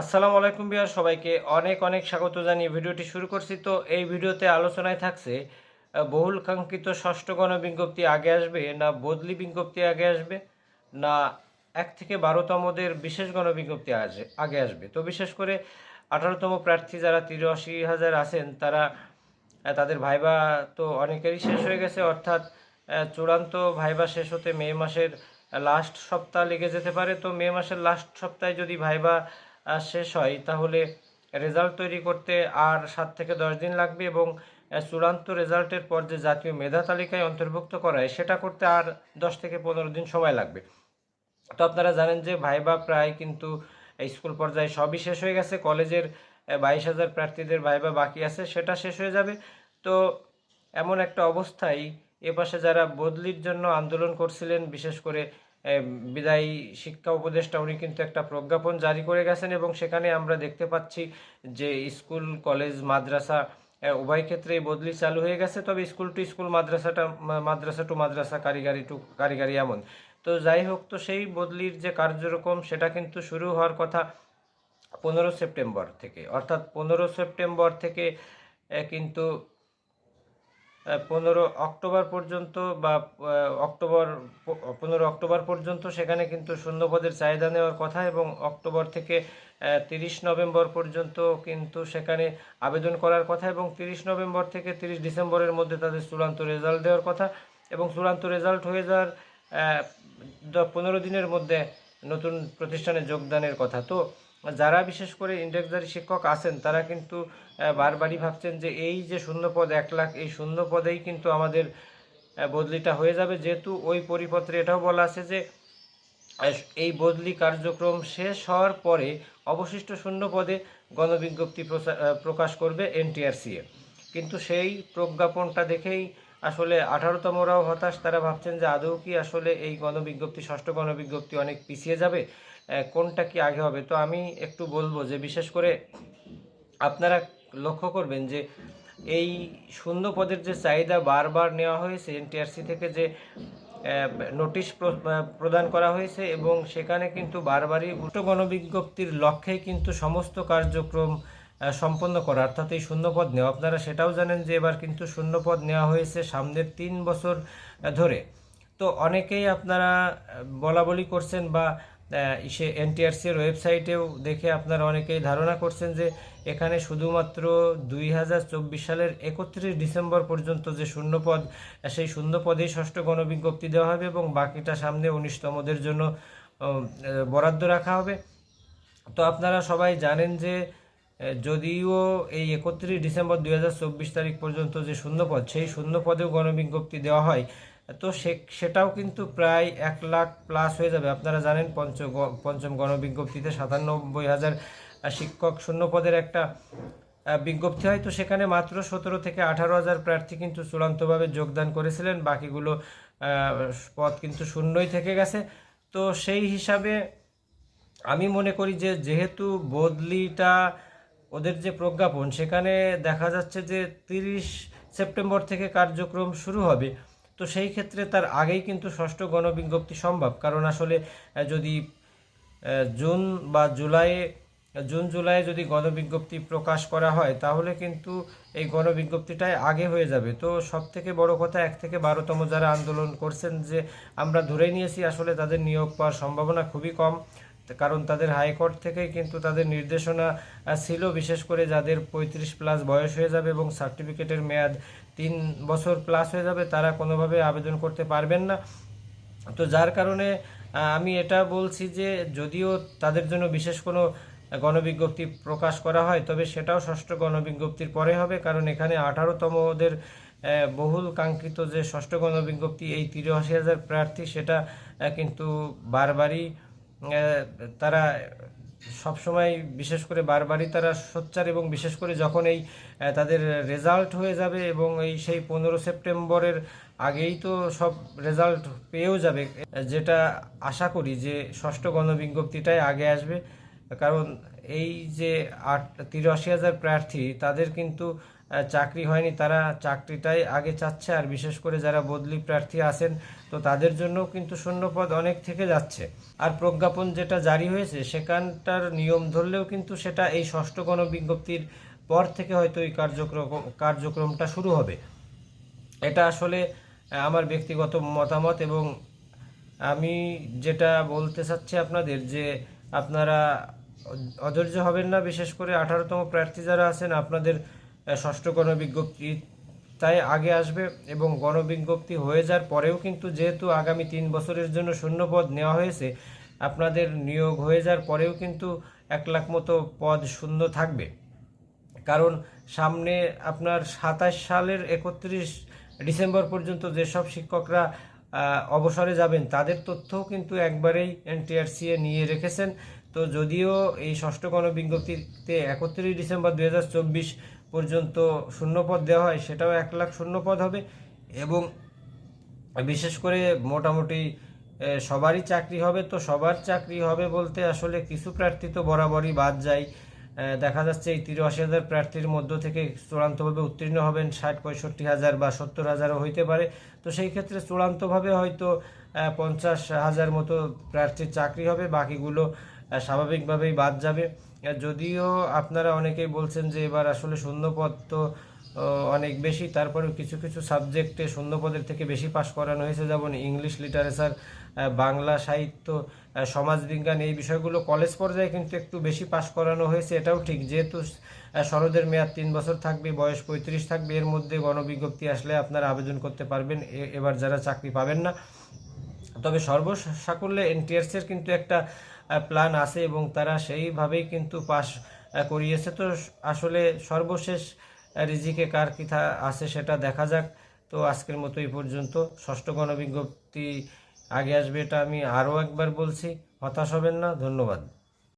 আসসালামু আলাইকুম বিহার সবাইকে অনেক অনেক স্বাগত জানিয়ে ভিডিওটি শুরু করছি। তো এই ভিডিওতে আলোচনায় থাকছে বহুল কাঙ্ক্ষিত ষষ্ঠ গণবিজ্ঞপ্তি আগে আসবে, না বদলি বিজ্ঞপ্তি আগে আসবে, না এক থেকে বারোতমদের বিশেষ গণবিজ্ঞপ্তি আগে আগে আসবে। তো বিশেষ করে আঠারোতম প্রার্থী যারা তিরাশি হাজার আছেন, তারা তাদের ভাইবা তো অনেকেরই শেষ হয়ে গেছে, অর্থাৎ চূড়ান্ত ভাইবা শেষ হতে মে মাসের লাস্ট সপ্তাহ লেগে যেতে পারে। তো মে মাসের লাস্ট সপ্তাহে যদি ভাইবা শেষ হয়, তাহলে রেজাল্ট তৈরি করতে আর সাত থেকে দশ দিন লাগবে এবং চূড়ান্ত রেজাল্টের পর যে জাতীয় মেধা তালিকায় অন্তর্ভুক্ত করায়, সেটা করতে আর দশ থেকে পনেরো দিন সময় লাগবে। তো আপনারা জানেন যে ভাইবা প্রায় কিন্তু স্কুল পর্যায়ে সবই শেষ হয়ে গেছে, কলেজের বাইশ হাজার প্রার্থীদের ভাইবা বাকি আছে, সেটা শেষ হয়ে যাবে। তো এমন একটা অবস্থায় এপাশে যারা বদলির জন্য আন্দোলন করছিলেন, বিশেষ করে বিদায়ী শিক্ষা উপদেষ্টা উনি কিন্তু একটা প্রজ্ঞাপন জারি করে গেছেন এবং সেখানে আমরা দেখতে পাচ্ছি যে স্কুল, কলেজ, মাদ্রাসা উভয় ক্ষেত্রেই বদলি চালু হয়ে গেছে। তবে স্কুল টু স্কুল মাদ্রাসাটা মাদ্রাসা টু মাদ্রাসা, কারিগারি টু কারিগারি এমন। তো যাই হোক, তো সেই বদলির যে কার্যক্রম, সেটা কিন্তু শুরু হওয়ার কথা পনেরো সেপ্টেম্বর থেকে। অর্থাৎ পনেরো সেপ্টেম্বর থেকে কিন্তু পনেরো অক্টোবর পর্যন্ত বা অক্টোবর, পনেরো অক্টোবর পর্যন্ত সেখানে কিন্তু শূন্যপদের চাহিদা নেওয়ার কথা এবং অক্টোবর থেকে তিরিশ নভেম্বর পর্যন্ত কিন্তু সেখানে আবেদন করার কথা এবং তিরিশ নভেম্বর থেকে তিরিশ ডিসেম্বরের মধ্যে তাদের চূড়ান্ত রেজাল্ট দেওয়ার কথা এবং চূড়ান্ত রেজাল্ট হয়ে যাওয়ার পনেরো দিনের মধ্যে নতুন প্রতিষ্ঠানে যোগদানের কথা। তো যারা বিশেষ করে ইন্ডেক্সধারী শিক্ষক আছেন, তারা কিন্তু বারবারই ভাবছেন যে এই যে শূন্য পদ এক লাখ, এই শূন্য পদেই কিন্তু আমাদের বদলিটা হয়ে যাবে। যেহেতু ওই পরিপত্রে এটাও বলা আছে যে এই বদলি কার্যক্রম শেষ হওয়ার পরে অবশিষ্ট শূন্য পদে গণবিজ্ঞপ্তি প্রকাশ করবে এনটিআরসিএ কিন্তু সেই প্রজ্ঞাপনটা দেখেই আসলে আঠারোতমরাও হতাশ। তারা ভাবছেন যে আদৌ কি আসলে এই গণবিজ্ঞপ্তি, ষষ্ঠ গণবিজ্ঞপ্তি অনেক পিছিয়ে যাবে? কোনটা কি আগে হবে? তো আমি একটু বলব যে, বিশেষ করে আপনারা লক্ষ্য করবেন যে, এই শূন্য পদের যে চাহিদা বারবার নেওয়া হয়েছে, এনটিআরসি থেকে যে নোটিশ প্র- প্রদান করা হয়েছে এবং সেখানে কিন্তু বারবারই উল্টো গণবিজ্ঞপ্তির লক্ষ্যেই কিন্তু সমস্ত কার্যক্রম সম্পন্ন করা, অর্থাৎ এই শূন্যপদ নেওয়া। আপনারা সেটাও জানেন যে, এবার কিন্তু শূন্যপদ নেওয়া হয়েছে সামনের তিন বছর ধরে। তো অনেকেই আপনারা বলা বলি করছেন বা ইসে এনটিআরসির ওয়েবসাইটেও দেখে আপনারা অনেকেই ধারণা করছেন যে এখানে শুধুমাত্র দুই হাজার চব্বিশ সালের একত্রিশ ডিসেম্বর পর্যন্ত যে শূন্যপদ সেই শূন্যপদেই ষষ্ঠ গণবিজ্ঞপ্তি দেওয়া হবে এবং বাকিটা সামনে উনিশতমদের জন্য বরাদ্দ রাখা হবে। তো আপনারা সবাই জানেন যে যদিও এই একত্রিশ ডিসেম্বর দুই হাজার চব্বিশ তারিখ পর্যন্ত যে শূন্যপদ, সেই শূন্যপদেও গণবিজ্ঞপ্তি দেওয়া হয়। তো সে, সেটাও কিন্তু প্রায় এক লাখ প্লাস হয়ে যাবে। আপনারা জানেন পঞ্চ পঞ্চম গণবিজ্ঞপ্তিতে সাতানব্বই হাজার শিক্ষক শূন্যপদের একটা বিজ্ঞপ্তি হয়। তো সেখানে মাত্র সতেরো থেকে আঠারো হাজার প্রার্থী কিন্তু চূড়ান্তভাবে যোগদান করেছিলেন। বাকিগুলো পদ কিন্তু শূন্যই থেকে গেছে। তো সেই হিসাবে আমি মনে করি যে, যেহেতু বদলিটা ওদের যে প্রজ্ঞাপন, সেখানে দেখা যাচ্ছে যে তিরিশ সেপ্টেম্বর থেকে কার্যক্রম শুরু হবে। তো সেই ক্ষেত্রে তার আগেই কিন্তু ষষ্ঠ গণবিজ্ঞপ্তি সম্ভব। কারণ আসলে যদি জুন বা জুলাইয়ে জুন, জুলাই যদি গণবিজ্ঞপ্তি প্রকাশ করা হয়, তাহলে কিন্তু এই গণবিজ্ঞপ্তিটাই আগে হয়ে যাবে। তো সব থেকে বড় কথা, এক থেকে বারোতম যারা আন্দোলন করছেন যে আমরা ধরে নিয়েছি, আসলে তাদের নিয়োগ পাওয়ার সম্ভাবনা খুবই কম। কারণ তাদের হাইকোর্ট থেকেই কিন্তু তাদের নির্দেশনা ছিল, বিশেষ করে যাদের পঁয়ত্রিশ প্লাস বয়স হয়ে যাবে এবং সার্টিফিকেটের মেয়াদ তিন বছর প্লাস হয়ে যাবে তারা কোনোভাবে আবেদন করতে পারবেন না। তো যার কারণে আমি এটা বলছি যে যদিও তাদের জন্য বিশেষ কোনো গণবিজ্ঞপ্তি প্রকাশ করা হয় তবে সেটাও ষষ্ঠ গণবিজ্ঞপ্তির পরে হবে কারণ এখানে আঠারোতমদের আহ, বহুল কাঙ্ক্ষিত যে ষষ্ঠ গণবিজ্ঞপ্তি এই তিরাশি হাজার প্রার্থী সেটা কিন্তু বারবারই তারা সবসময় বিশেষ করে বারবারই তারা সোচ্চার এবং বিশেষ করে যখন এই তাদের রেজাল্ট হয়ে যাবে এবং এই সেই পনেরো সেপ্টেম্বরের আগেই তো সব রেজাল্ট পেয়েও যাবে, যেটা আশা করি যে ষষ্ঠ গণবিজ্ঞপ্তিটাই আগে আসবে। কারণ এই যে আট, তিরাশি হাজার প্রার্থী, তাদের কিন্তু চাকরি হয়নি, তারা চাকরিটাই আগে চাচ্ছে। আর বিশেষ করে যারা বদলি প্রার্থী আছেন, তো তাদের জন্য কিন্তু শূন্যপদ অনেক থেকে যাচ্ছে। আর প্রজ্ঞাপন যেটা জারি হয়েছে, সেখানটার নিয়ম ধরলেও কিন্তু সেটা এই ষষ্ঠ গণবিজ্ঞপ্তির পর থেকে হয়তো এই কার্যক্রম, কার্যক্রমটা শুরু হবে। এটা আসলে আমার ব্যক্তিগত মতামত এবং আমি যেটা বলতে চাচ্ছি আপনাদের যে আপনারা অধৈর্য হবেন না, বিশেষ করে আঠারোতম প্রার্থী যারা আছেন, আপনাদের ষষ্ঠ গণবিজ্ঞপ্তি তাই আগে আসবে এবং গণবিজ্ঞপ্তি হয়ে যাওয়ার পরেও কিন্তু যেহেতু আগামী তিন বছরের জন্য শূন্যপদ নেওয়া হয়েছে, আপনাদের নিয়োগ হয়ে যাওয়ার পরেও কিন্তু এক লাখ মতো পদ শূন্য থাকবে। কারণ সামনে আপনার সাতাশ সালের একত্রিশ ডিসেম্বর পর্যন্ত যেসব শিক্ষকরা অবসরে যাবেন, তাদের তথ্যও কিন্তু একবারেই এনটিআরসিএ নিয়ে রেখেছেন। তো যদিও এই ষষ্ঠ গণবিজ্ঞপ্তিতে একত্রিশ ডিসেম্বর দু হাজার চব্বিশ পর্যন্ত শূন্যপদ দেওয়া হয়, সেটাও এক লাখ শূন্যপদ হবে এবং বিশেষ করে মোটামুটি সবারই চাকরি হবে তো সবার চাকরি হবে বলতে আসলে কিছু প্রার্থী তো বরাবরই বাদ যায়। দেখা যাচ্ছে এই তিরাশি হাজার প্রার্থীর মধ্য থেকে চূড়ান্তভাবে উত্তীর্ণ হবেন ষাট, পঁয়ষট্টি হাজার বা সত্তর হাজারও হইতে পারে। তো সেই ক্ষেত্রে চূড়ান্তভাবে হয়তো পঞ্চাশ হাজার মতো প্রার্থীর চাকরি হবে, বাকিগুলো স্বাভাবিকভাবেই বাদ যাবে। যদিও আপনারা অনেকেই বলছেন যে এবার আসলে শূন্যপদ তো অনেক বেশি, তারপরেও কিছু কিছু সাবজেক্টে শূন্যপদের থেকে বেশি পাশ করানো হয়েছে। যেমন ইংলিশ লিটারেচার বাংলা সাহিত্য সমাজবিজ্ঞান এই বিষয়গুলো কলেজ পর্যায়ে কিন্তু একটু বেশি পাশ করানো হয়েছে। এটাও ঠিক, যেহেতু শরদের মেয়াদ তিন বছর থাকবে, বয়স পঁয়ত্রিশ থাকবে, এর মধ্যে গণবিজ্ঞপ্তি আসলে আপনারা আবেদন করতে পারবেন। এবার যারা চাকরি পাবেন না, তবে সর্বসাকুল্যে এনটিআরসির কিন্তু একটা প্ল্যান আছে এবং তারা সেইভাবেই কিন্তু পাশ করিয়েছে। তো আসলে সর্বশেষ রিজিকে কার কী আছে সেটা দেখা যাক। তো আজকের মতো এই পর্যন্ত। ষষ্ঠ গণবিজ্ঞপ্তি আগে আসবে এটা আমি আরও একবার বলছি। হতাশ হবেন না। ধন্যবাদ।